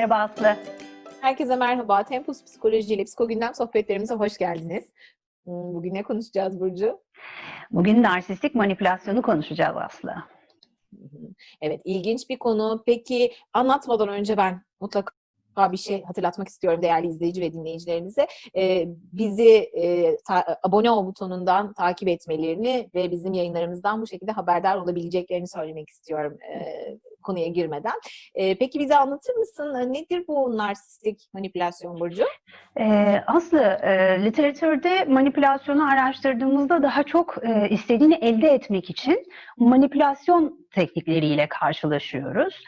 Merhaba Aslı. Herkese merhaba. Tempus Psikoloji ile Psikogündem sohbetlerimize hoş geldiniz. Hmm, Bugün ne konuşacağız Burcu? Bugün narsistik manipülasyonu konuşacağız Aslı. Evet, ilginç bir konu. Peki anlatmadan önce ben mutlaka bir şey hatırlatmak istiyorum değerli izleyici ve dinleyicilerimize. Ee, bizi e, ta- abone ol butonundan takip etmelerini ve bizim yayınlarımızdan bu şekilde haberdar olabileceklerini söylemek istiyorum e, konuya girmeden. E, peki bize anlatır mısın? Nedir bu narsistik manipülasyon Burcu? Ee, Aslı, e, literatürde manipülasyonu araştırdığımızda daha çok e, istediğini elde etmek için manipülasyon teknikleriyle karşılaşıyoruz.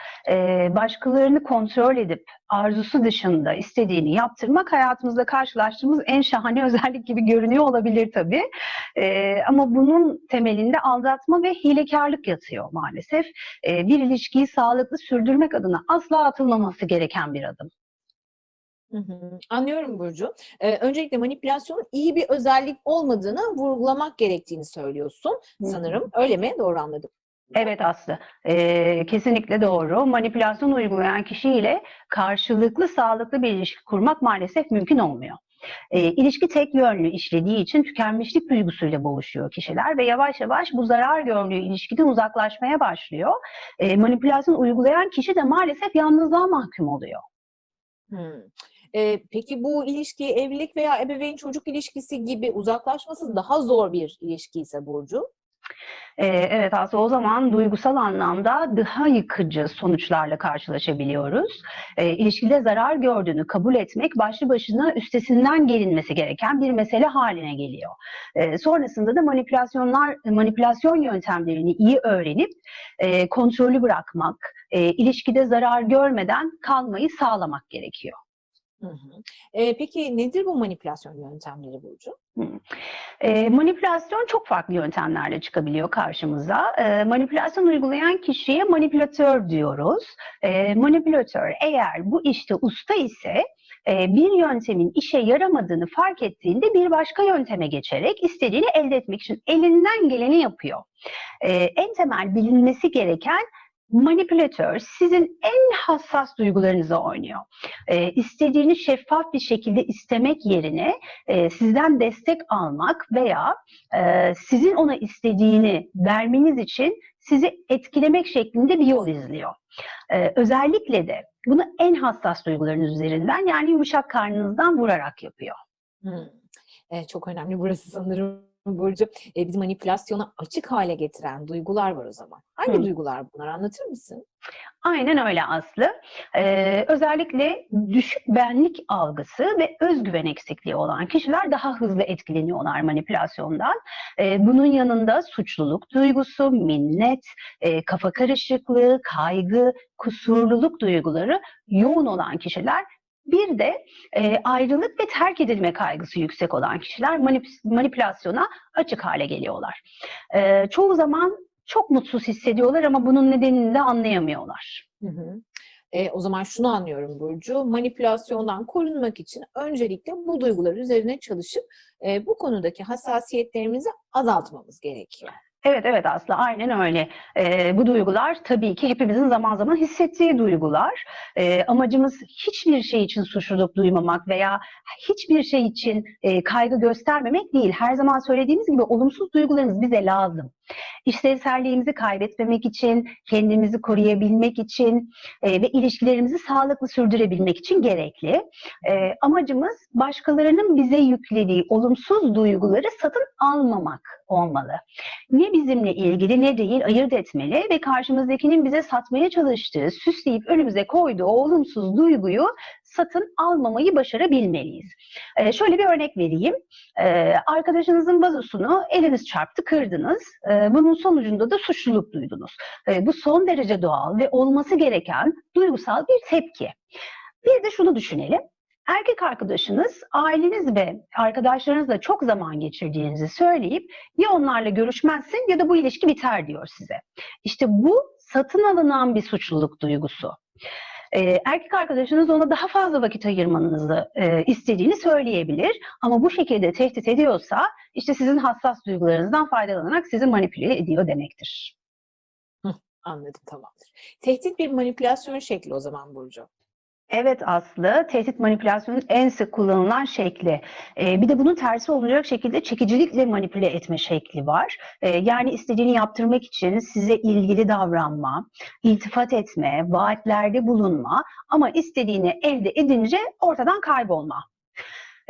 Başkalarını kontrol edip arzusu dışında istediğini yaptırmak hayatımızda karşılaştığımız en şahane özellik gibi görünüyor olabilir tabii. Ama bunun temelinde aldatma ve hilekarlık yatıyor maalesef. Bir ilişkiyi sağlıklı sürdürmek adına asla atılmaması gereken bir adım. Hı hı, Anlıyorum Burcu. Ee, öncelikle manipülasyonun iyi bir özellik olmadığını vurgulamak gerektiğini söylüyorsun hı. sanırım. Öyle mi? Doğru anladım. Evet Aslı, Ee, kesinlikle doğru. Manipülasyon uygulayan kişiyle karşılıklı sağlıklı bir ilişki kurmak maalesef mümkün olmuyor. Ee, ilişki tek yönlü işlediği için tükenmişlik duygusuyla boğuşuyor kişiler ve yavaş yavaş bu zarar gördüğü ilişkiden uzaklaşmaya başlıyor. Ee, manipülasyon uygulayan kişi de maalesef yalnızlığa mahkum oluyor. Hı. Ee, peki bu ilişki evlilik veya ebeveyn çocuk ilişkisi gibi uzaklaşması daha zor bir ilişki ise Burcu? Ee, evet aslında o zaman duygusal anlamda daha yıkıcı sonuçlarla karşılaşabiliyoruz. Ee, ilişkide zarar gördüğünü kabul etmek başlı başına üstesinden gelinmesi gereken bir mesele haline geliyor. Ee, sonrasında da manipülasyonlar, manipülasyon yöntemlerini iyi öğrenip e, kontrolü bırakmak, e, ilişkide zarar görmeden kalmayı sağlamak gerekiyor. Hı hı. Ee, peki nedir bu manipülasyon yöntemleri Burcu? E, manipülasyon çok farklı yöntemlerle çıkabiliyor karşımıza. E, manipülasyon uygulayan kişiye manipülatör diyoruz. E, manipülatör eğer bu işte usta ise e, bir yöntemin işe yaramadığını fark ettiğinde bir başka yönteme geçerek istediğini elde etmek için elinden geleni yapıyor. E, en temel bilinmesi gereken manipülatör sizin en hassas duygularınızı oynuyor. E, istediğini şeffaf bir şekilde istemek yerine e, sizden destek almak veya e, sizin ona istediğini vermeniz için sizi etkilemek şeklinde bir yol izliyor. E, özellikle de bunu en hassas duygularınız üzerinden yani yumuşak karnınızdan vurarak yapıyor. Hı. Ee, çok önemli burası sanırım Burcu. Ee, bizi manipülasyona açık hale getiren duygular var o zaman. Hangi Hı. duygular bunlar anlatır mısın? Aynen öyle Aslı. Ee, özellikle düşük benlik algısı ve özgüven eksikliği olan kişiler daha hızlı etkileniyorlar manipülasyondan. Ee, bunun yanında suçluluk duygusu, minnet, e, kafa karışıklığı, kaygı, kusurluluk duyguları yoğun olan kişiler bir de e, ayrılık ve terk edilme kaygısı yüksek olan kişiler manip- manipülasyona açık hale geliyorlar. Ee, çoğu zaman çok mutsuz hissediyorlar ama bunun nedenini de anlayamıyorlar. Hı hı. Ee, o zaman şunu anlıyorum Burcu. Manipülasyondan korunmak için öncelikle bu duygular üzerine çalışıp e, bu konudaki hassasiyetlerimizi azaltmamız gerekiyor. Evet evet Aslı aynen öyle. Ee, bu duygular tabii ki hepimizin zaman zaman hissettiği duygular. Ee, amacımız hiçbir şey için suçluluk duymamak veya hiçbir şey için e, kaygı göstermemek değil. Her zaman söylediğimiz gibi olumsuz duygularımız bize lazım. İşlevselliğimizi kaybetmemek için, kendimizi koruyabilmek için e, ve ilişkilerimizi sağlıklı sürdürebilmek için gerekli. E, amacımız başkalarının bize yüklediği olumsuz duyguları satın almamak olmalı. Ne bizimle ilgili ne değil ayırt etmeli ve karşımızdakinin bize satmaya çalıştığı, süsleyip önümüze koyduğu olumsuz duyguyu satın almamayı başarabilmeliyiz. Ee, şöyle bir örnek vereyim. Ee, arkadaşınızın vazosunu eliniz çarptı, kırdınız. Ee, bunun sonucunda da suçluluk duydunuz. Ee, bu son derece doğal ve olması gereken duygusal bir tepki. Bir de şunu düşünelim. Erkek arkadaşınız, aileniz ve arkadaşlarınızla çok zaman geçirdiğinizi söyleyip ya onlarla görüşmezsin ya da bu ilişki biter diyor size. İşte bu satın alınan bir suçluluk duygusu. Ee, erkek arkadaşınız ona daha fazla vakit ayırmanızı e, istediğini söyleyebilir ama bu şekilde tehdit ediyorsa işte sizin hassas duygularınızdan faydalanarak sizi manipüle ediyor demektir. Anladım tamamdır. Tehdit bir manipülasyon şekli o zaman Burcu. Evet Aslı, tehdit manipülasyonun en sık kullanılan şekli. Ee, bir de bunun tersi olacak şekilde çekicilikle manipüle etme şekli var. Ee, yani istediğini yaptırmak için size ilgili davranma, iltifat etme, vaatlerde bulunma ama istediğini elde edince ortadan kaybolma.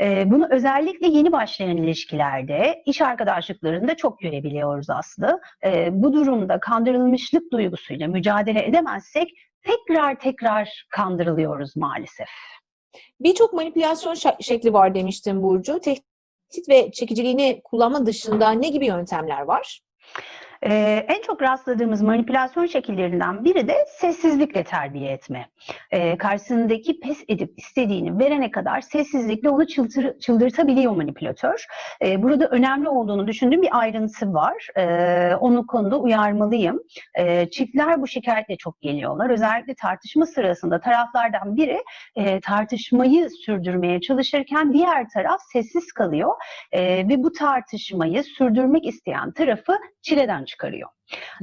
Ee, bunu özellikle yeni başlayan ilişkilerde, iş arkadaşlıklarında çok görebiliyoruz Aslı. Ee, bu durumda kandırılmışlık duygusuyla mücadele edemezsek tekrar tekrar kandırılıyoruz maalesef. Birçok manipülasyon şekli var demiştin Burcu. Tehdit ve çekiciliğini kullanma dışında ne gibi yöntemler var? Ee, en çok rastladığımız manipülasyon şekillerinden biri de sessizlikle terbiye etme. Ee, karşısındaki pes edip istediğini verene kadar sessizlikle onu çıldır, çıldırtabiliyor manipülatör. Ee, burada önemli olduğunu düşündüğüm bir ayrıntı var. Ee, onu konuda uyarmalıyım. Ee, çiftler bu şikayetle çok geliyorlar. Özellikle tartışma sırasında taraflardan biri e, tartışmayı sürdürmeye çalışırken diğer taraf sessiz kalıyor Ee, ve bu tartışmayı sürdürmek isteyen tarafı çileden çıkarıyor.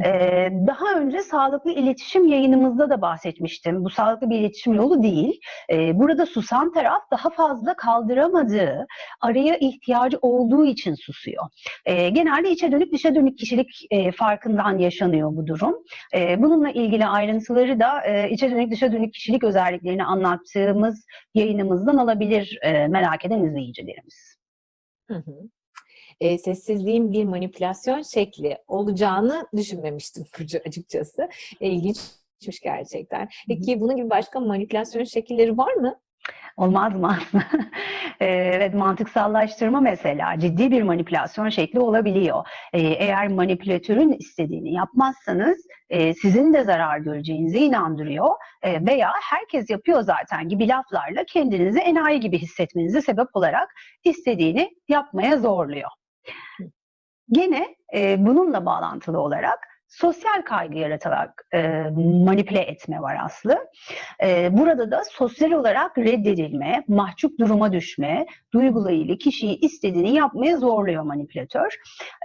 Ee, daha önce sağlıklı iletişim yayınımızda da bahsetmiştim. Bu sağlıklı bir iletişim yolu değil. Ee, burada susan taraf daha fazla kaldıramadığı, araya ihtiyacı olduğu için susuyor. Ee, genelde içe dönük dışa dönük kişilik e, farkından yaşanıyor bu durum. Ee, bununla ilgili ayrıntıları da e, içe dönük dışa dönük kişilik özelliklerini anlattığımız yayınımızdan alabilir e, merak eden izleyicilerimiz. Hı hı. E, sessizliğin bir manipülasyon şekli olacağını düşünmemiştim Burcu açıkçası. E, ilginçmiş gerçekten. Peki bunun gibi başka manipülasyon şekilleri var mı? Olmaz mı? Ee, evet, mantıksallaştırma mesela ciddi bir manipülasyon şekli olabiliyor. Ee, eğer manipülatörün istediğini yapmazsanız e, sizin de zarar göreceğinize inandırıyor E, veya herkes yapıyor zaten gibi laflarla kendinizi enayi gibi hissetmenize sebep olarak istediğini yapmaya zorluyor. Gene e, bununla bağlantılı olarak sosyal kaygı yaratarak e, manipüle etme var Aslı. E, burada da sosyal olarak reddedilme, mahcup duruma düşme duygularıyla kişiyi istediğini yapmaya zorluyor manipülatör.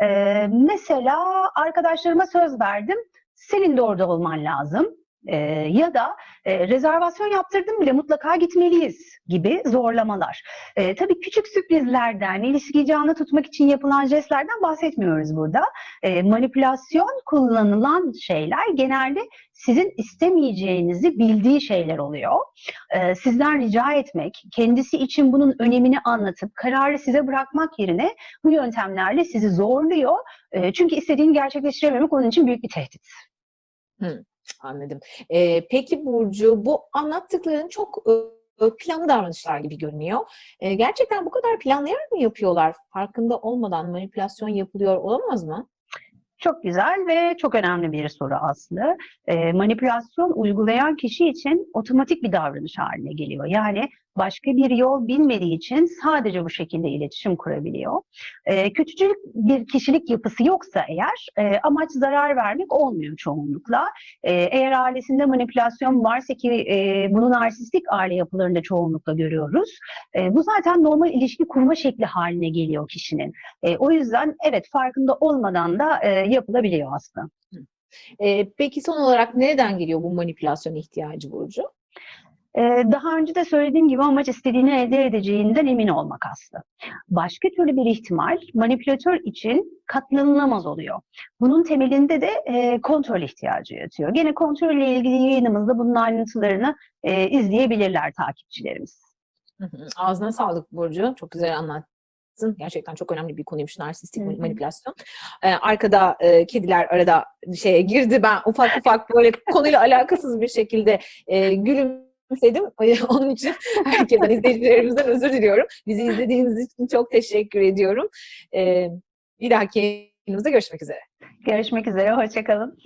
E, mesela arkadaşlarıma söz verdim, senin de orada olman lazım. E, ya da e, rezervasyon yaptırdım bile mutlaka gitmeliyiz gibi zorlamalar. E, tabii küçük sürprizlerden, ilişkiyi canlı tutmak için yapılan jestlerden bahsetmiyoruz burada. E, manipülasyon kullanılan şeyler genelde sizin istemeyeceğinizi bildiği şeyler oluyor. E, sizden rica etmek, kendisi için bunun önemini anlatıp kararı size bırakmak yerine bu yöntemlerle sizi zorluyor. E, çünkü istediğini gerçekleştirememek onun için büyük bir tehdit. Anladım. E, peki Burcu bu anlattıkların çok planlı davranışlar gibi görünüyor. E, gerçekten bu kadar planlayarak mı yapıyorlar? Farkında olmadan manipülasyon yapılıyor olamaz mı? Çok güzel ve çok önemli bir soru Aslı. E, manipülasyon uygulayan kişi için otomatik bir davranış haline geliyor. Yani başka bir yol bilmediği için sadece bu şekilde iletişim kurabiliyor. E, kötücül bir kişilik yapısı yoksa eğer e, amaç zarar vermek olmuyor çoğunlukla. E, eğer ailesinde manipülasyon varsa ki e, bunu narsistik aile yapılarında çoğunlukla görüyoruz. E, bu zaten normal ilişki kurma şekli haline geliyor kişinin. E, o yüzden evet farkında olmadan da e, yapılabiliyor aslında. E, peki son olarak nereden geliyor bu manipülasyon ihtiyacı Burcu? Ee, Daha önce de söylediğim gibi amaç istediğini elde edeceğinden emin olmak aslında. Başka türlü bir ihtimal manipülatör için katlanılamaz oluyor. Bunun temelinde de e, kontrol ihtiyacı yatıyor. Gene kontrolle ilgili yayınımızda bunun ayrıntılarını e, izleyebilirler takipçilerimiz. Hı hı. Ağzına sağlık Burcu. Çok güzel anlattın. Gerçekten çok önemli bir konuymuş narsistik Hı hı. manipülasyon. Ee, arkada e, kediler arada şeye girdi. Ben ufak ufak böyle konuyla alakasız bir şekilde e, gülümsedim. Onun için herkesten, izleyicilerimizden özür diliyorum. Bizi izlediğiniz için çok teşekkür ediyorum. Ee, bir dahaki yayınımızda görüşmek üzere. Görüşmek üzere, hoşçakalın.